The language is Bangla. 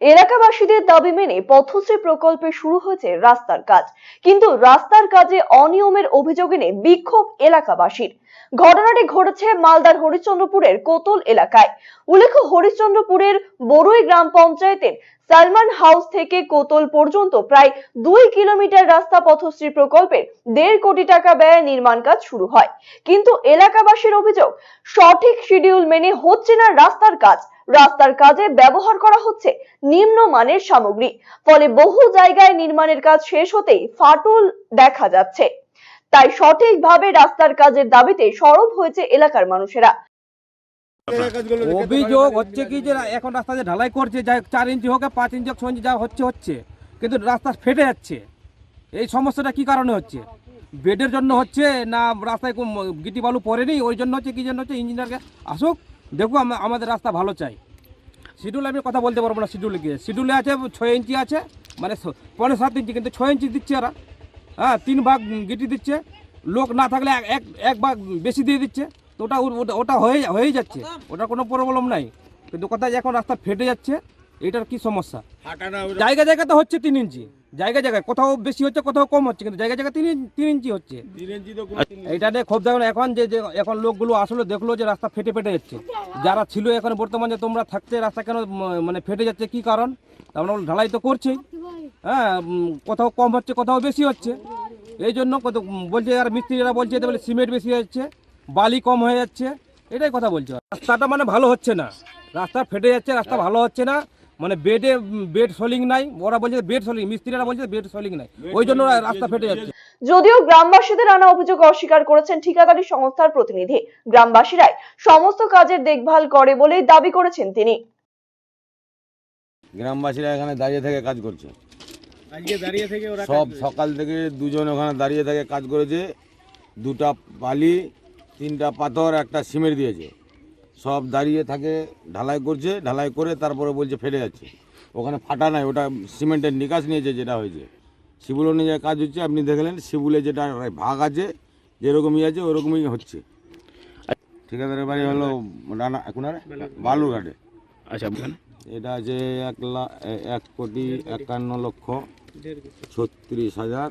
এলাকাবাসীদের দাবি মেনে পথশ্রী প্রকল্পে শুরু হয়েছে রাস্তার কাজ। কিন্তু রাস্তার কাজে অনিয়মের অভিযোগ এনে বিক্ষোভ এলাকাবাসীর। ঘটনাটি ঘটেছে মালদার হরিশ্চন্দ্রপুরের কোতল এলাকায়। উল্লেখ্য, হরিশ্চন্দ্রপুরের বড়ুই গ্রাম পঞ্চায়েতের সালমান হাউস থেকে কোতল পর্যন্ত প্রায় দুই কিলোমিটার রাস্তা পথশ্রী প্রকল্পের দেড় কোটি টাকা ব্যয়ে নির্মাণ কাজ শুরু হয়। কিন্তু এলাকাবাসীর অভিযোগ, সঠিক শিডিউল মেনে হচ্ছে না রাস্তার কাজ। রাস্তার কাজে ব্যবহার করা হচ্ছে নিম্নমানের সামগ্রী। ফলে বহু জায়গায় নির্মাণের কাজ শেষ হতেই ফাটল দেখা যাচ্ছে। তাই সঠিকভাবে রাস্তার কাজের দাবিতে সরব হয়েছে এলাকার মানুষেরা। অভিযোগ হচ্ছে কি যে এখন রাস্তা যে ঢালাই করছে, যা চার ইঞ্চি হোক পাঁচ ইঞ্চি হোক যা হচ্ছে হচ্ছে। কিন্তু রাস্তা ফেটে যাচ্ছে। এই সমস্যাটা কি কারণে হচ্ছে? বেডের জন্য হচ্ছে না রাস্তায় গিটি বালু পড়েনি, ওই জন্য হচ্ছে কি জন্য হচ্ছে ইঞ্জিনিয়ারকে আসুক দেখো আম- আমাদের রাস্তা ভালো চাই। শিডিউল আমি কথা বলতে পারব না শিডিউলে গিয়ে। শিডিউলে আছে ছয় ইঞ্চি আছে মানে পনেরো সাত ইঞ্চি কিন্তু ছয় ইঞ্চি দিচ্ছে ওরা হ্যাঁ তিন ভাগ গিটি দিচ্ছে। লোক না থাকলে এক- এক ভাগ বেশি দিয়ে দিচ্ছে। তো ওটা ওটা- ওটা হয়ে হয়েই যাচ্ছে। ওটা কোনো প্রবলেম নাই। কিন্তু কোথায় এখন রাস্তা ফেটে যাচ্ছে এটার কি সমস্যা? জায়গা জায়গা তো হচ্ছে তিন ইঞ্চি। জায়গা জায়গায় কোথাও বেশি হচ্ছে কোথাও কম হচ্ছে কিন্তু জায়গা জায়গায় তিন ইঞ্চি- তিন ইঞ্চি হচ্ছে এইটা নিয়ে ক্ষোভ দেখুন এখন যে যে এখন লোকগুলো আসলে দেখল যে রাস্তা ফেটে ফেটে যাচ্ছে। যারা ছিল এখন বর্তমানে তোমরা থাকতে রাস্তা কেন মানে ফেটে যাচ্ছে কি কারণ? আমরা ঢালাই তো করছেই। হ্যাঁ কোথাও কম হচ্ছে কোথাও বেশি হচ্ছে। এই জন্য কত বলছে আর মিস্ত্রিরা বলছে যে বলে সিমেন্ট বেশি হচ্ছে বালি কম হয়ে যাচ্ছে। এটাই কথা বলছে। রাস্তাটা মানে ভালো হচ্ছে না। রাস্তা ফেটে যাচ্ছে রাস্তা ভালো হচ্ছে না। মানে বেডে বেড সোলিং নাই ওরা বলছে বেড সোলিং মিস্ত্রিরা বলছে বেড সোলিং নাই। ওই জন্য রাস্তা ফেটে যাচ্ছে। যদিও গ্রামবাসীদের আনা অভিযোগ অস্বীকার করেছেন ঠিকাদারি সংস্থার প্রতিনিধি গ্রামবাসীরাই সমস্ত কাজের দেখভাল করে বলেই দাবি করেছেন তিনি। গ্রামবাসীরা এখানে দাঁড়িয়ে থেকে কাজ করছে। আজকে দাঁড়িয়ে থেকে ওরা সব সকাল থেকে দুজন ওখানে দাঁড়িয়ে থেকে কাজ করেছে দুটা বালি তিনটা পাথর একটা সিমেন্ট দিয়েছে। সব দাঁড়িয়ে থাকে ঢালাই করছে ঢালাই করে তারপরে বলছে ফেটে যাচ্ছে। ওখানে ফাটা নাই ওটা সিমেন্টের নিকাশ নিয়েছে যেটা হয়েছে। শিবুল অনুযায়ী কাজ হচ্ছে আপনি দেখলেন শিবুলে যেটা ভাগ আছে যেরকমই আছে ওরকমই হচ্ছে। ঠিকাদারের বাড়ি হলো রানা কোনারে বালুরঘাটে। আচ্ছা এটা আছে এক লাখ এক কোটি একান্ন লক্ষ ছত্রিশ হাজার